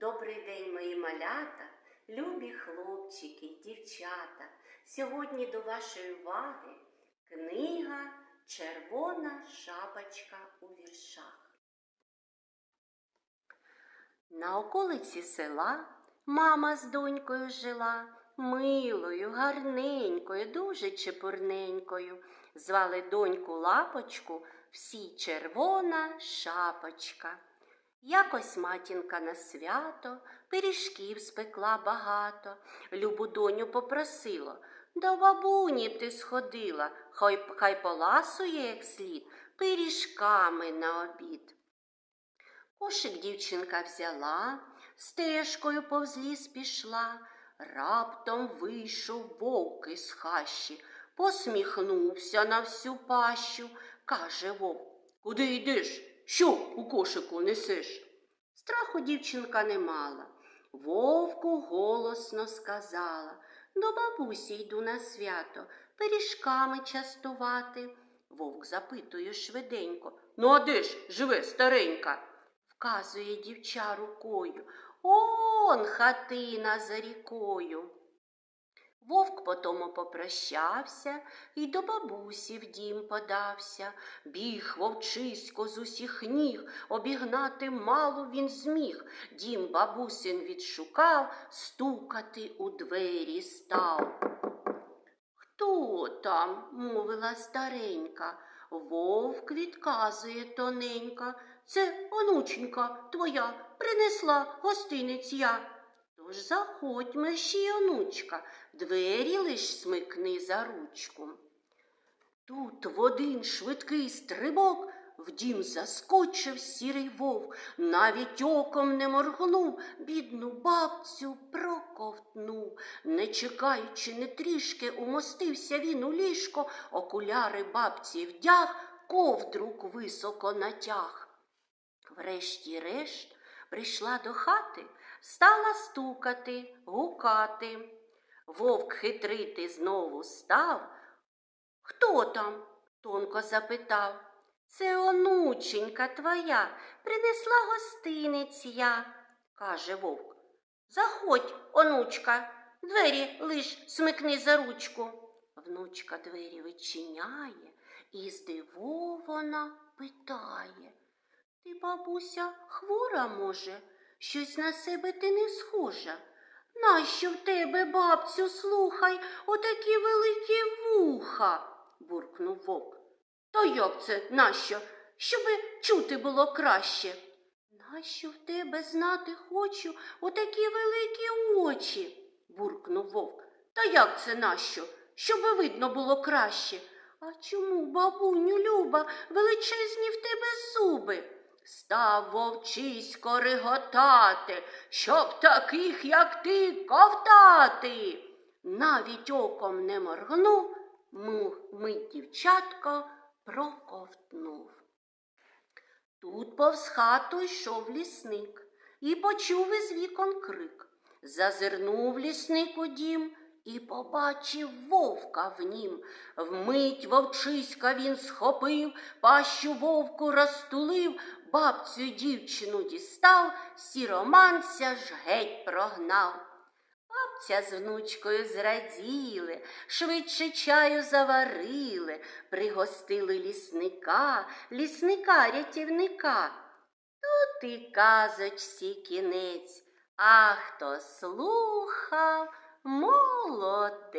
Добрий день, мої малята, любі хлопчики дівчата. Сьогодні до вашої уваги книга Червона шапочка у віршах. На околиці села мама з донькою жила, милою, гарненькою, дуже чепурненькою. Звали доньку лапочку всі червона шапочка. Якось матінка на свято пиріжків спекла багато. Любу доню попросила, до бабуні б ти сходила, хай, хай поласує як слід пиріжками на обід. Кошик дівчинка взяла, стежкою повз ліс пішла, раптом вийшов вовк із хащі, посміхнувся на всю пащу, каже вовк, куди йдеш? Що у кошику несеш? Страху дівчинка не мала. Вовку голосно сказала, до бабусі йду на свято, пиріжками частувати. Вовк запитує швиденько. Ну, а де ж живе старенька? вказує дівча рукою. Он хатина за рікою. Вовк потому попрощався і до бабусі в дім подався. Біг вовчисько з усіх ніг, обігнати мало він зміг. Дім бабусин відшукав, стукати у двері став. Хто там? мовила старенька. Вовк відказує тоненька. Це онученька твоя принесла гостинець я. Тож заходь, мерщій, онучка, двері лиш смикни за ручку. Тут в один швидкий стрибок в дім заскочив сірий вовк, навіть оком не моргнув, бідну бабцю проковтнув. Не чекаючи, не трішки, умостився він у ліжко, окуляри бабці вдяг, ковдрук високо натяг. Врешті-решт прийшла до хати, стала стукати, гукати. Вовк хитрити знову став. Хто там? тонко запитав. Це онученька твоя, принесла гостинець я, каже вовк. Заходь, онучка, двері лиш смикни за ручку. Внучка двері відчиняє і здивована питає. Ти, бабуся, хвора, може, щось на себе ти не схожа. Нащо в тебе, бабцю, слухай, отакі великі вуха? буркнув вовк. То як це нащо? Щоби чути було краще. Нащо в тебе знати хочу отакі великі очі? буркнув вовк. Та як це нащо? Щоби видно було краще. А чому, бабуню Люба, величезні в тебе зуби? Став вовчисько реготати, щоб таких, як ти, ковтати. Навіть оком не моргнув, мить дівчатко проковтнув. Тут повз хату йшов лісник і почув із вікон крик. Зазирнув лісник у дім і побачив вовка в нім. Вмить вовчиська він схопив, пащу вовку розтулив, бабцю дівчину дістав, сіроманця ж геть прогнав. Бабця з внучкою зраділи, швидше чаю заварили, пригостили лісника, лісника рятівника. Тут і казочці кінець, а хто слухав молодець.